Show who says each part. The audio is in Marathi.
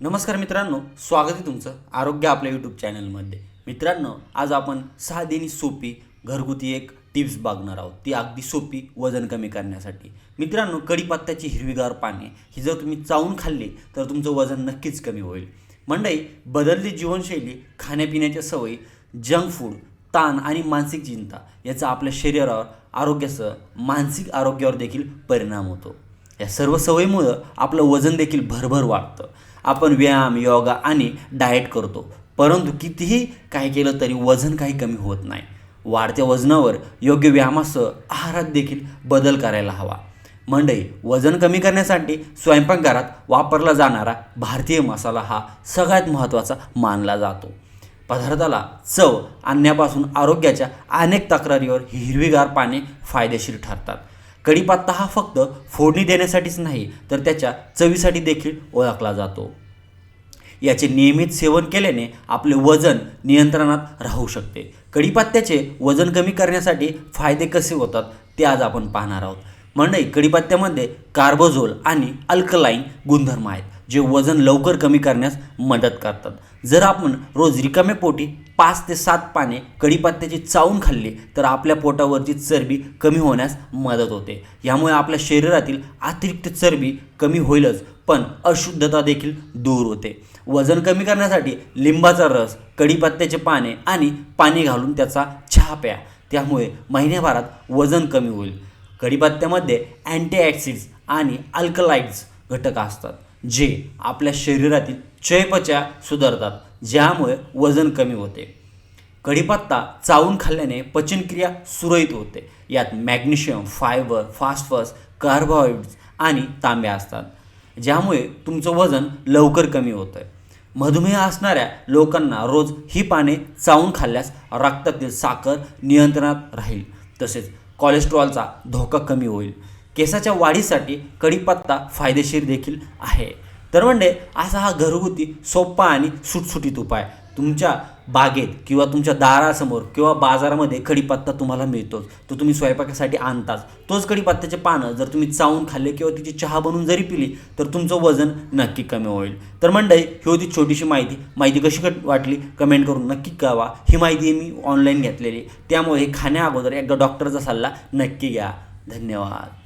Speaker 1: नमस्कार मित्रांनो स्वागत आहे तुमचं आरोग्य आपल्या यूट्यूब चॅनलमध्ये मित्रांनो आज आपण साधी सोपी घरगुती एक टिप्स बघणार आहोत. ती अगदी सोपी वजन कमी करण्यासाठी. मित्रांनो कढीपत्त्याची हिरवीगार पाने ही जर तुम्ही चावून खाल्ली तर तुमचं वजन नक्कीच कमी होईल. मंडई बदलली जीवनशैली खाण्यापिण्याच्या सवयी जंक फूड ताण आणि मानसिक चिंता याचा आपल्या शरीरावर आरोग्यासह मानसिक आरोग्यावर देखील परिणाम होतो. या सर्व सवयीमुळं आपलं वजन देखील भरभर वाढतं. आपण व्यायाम योगा आणि डाएट करतो. परंतु कितीही काय केलं तरी वजन काही कमी होत नाही. वाढत्या वजनावर योग्य व्यायामासह आहारात देखील बदल करायला हवा. मंडई वजन कमी करण्यासाठी स्वयंपाकघरात वापरला जाणारा भारतीय मसाला हा सगळ्यात महत्त्वाचा मानला जातो. पदार्थाला चव आणण्यापासून आरोग्याच्या अनेक तक्रारीवर हिरवीगार पाने फायदेशीर ठरतात. कढीपत्ता हा फक्त फोडणी देण्यासाठीच नाही तर त्याच्या चवीसाठी देखील ओळखला जातो. याचे नियमित सेवन केल्याने आपले वजन नियंत्रणात राहू शकते. कढीपत्त्याचे वजन कमी करण्यासाठी फायदे कसे होतात ते आज आपण पाहणार आहोत. मंडई कढीपत्त्यामध्ये कार्बोझोल आणि अल्कलाईन गुणधर्म आहेत. जे वजन लवकर कमी करण्यास मदत करतात. जर आपण रोज रिकामे पोटी पाच ते सात पाने कढीपत्त्याची चावून खाल्ली तर आपल्या पोटावरची चरबी कमी होण्यास मदत होते. यामुळे आपल्या शरीरातील अतिरिक्त चरबी कमी होईलच पण अशुद्धता देखील दूर होते. वजन कमी करण्यासाठी लिंबाचा रस कढीपत्त्याचे पाने आणि पाणी घालून त्याचा चहा प्या. त्यामुळे महिन्याभरात वजन कमी होईल. कढीपत्त्यामध्ये अँटीऑक्सिड्स आणि अल्कलाइड्स घटक असतात. जे आपल्या शरीरातील चयपचया सुधारतात ज्यामुळे वजन कमी होते. कढीपत्ता चावून खाल्ल्याने पचनक्रिया सुरळीत होते. यात मॅग्नेशियम फायबर फॉस्फरस कार्बोहायड्रेट्स आणि तांब्या असतात ज्यामुळे तुमचं वजन लवकर कमी होतं मधुमेह असणाऱ्या लोकांना रोज ही पाने चावून खाल्ल्यास रक्तातील साखर नियंत्रणात राहील. तसेच कोलेस्ट्रॉलचा धोका कमी होईल. केसाच्या वाढीसाठी कढीपत्ता फायदेशीर देखील आहे. तर म्हणजे असा हा घरगुती सोपा आणि सुटसुटीत उपाय. तुमच्या बागेत किंवा तुमच्या दारासमोर किंवा बाजारामध्ये कढीपत्ता तुम्हाला मिळतोच. तो तुम्ही स्वयंपाकासाठी आणताच. तोच कढीपत्त्याचे पानं जर तुम्ही चावून खाल्ले किंवा तिची चहा बनवून जरी पिली तर तुमचं वजन नक्की कमी होईल. तर मंडळी ही होती छोटीशी माहिती. माहिती कशी कट वाटली? कमेंट करून नक्की कळवा. ही माहिती मी ऑनलाईन घेतलेली. त्यामुळे हे खाण्या अगोदर एकदा डॉक्टरचा सल्ला नक्की घ्या. धन्यवाद.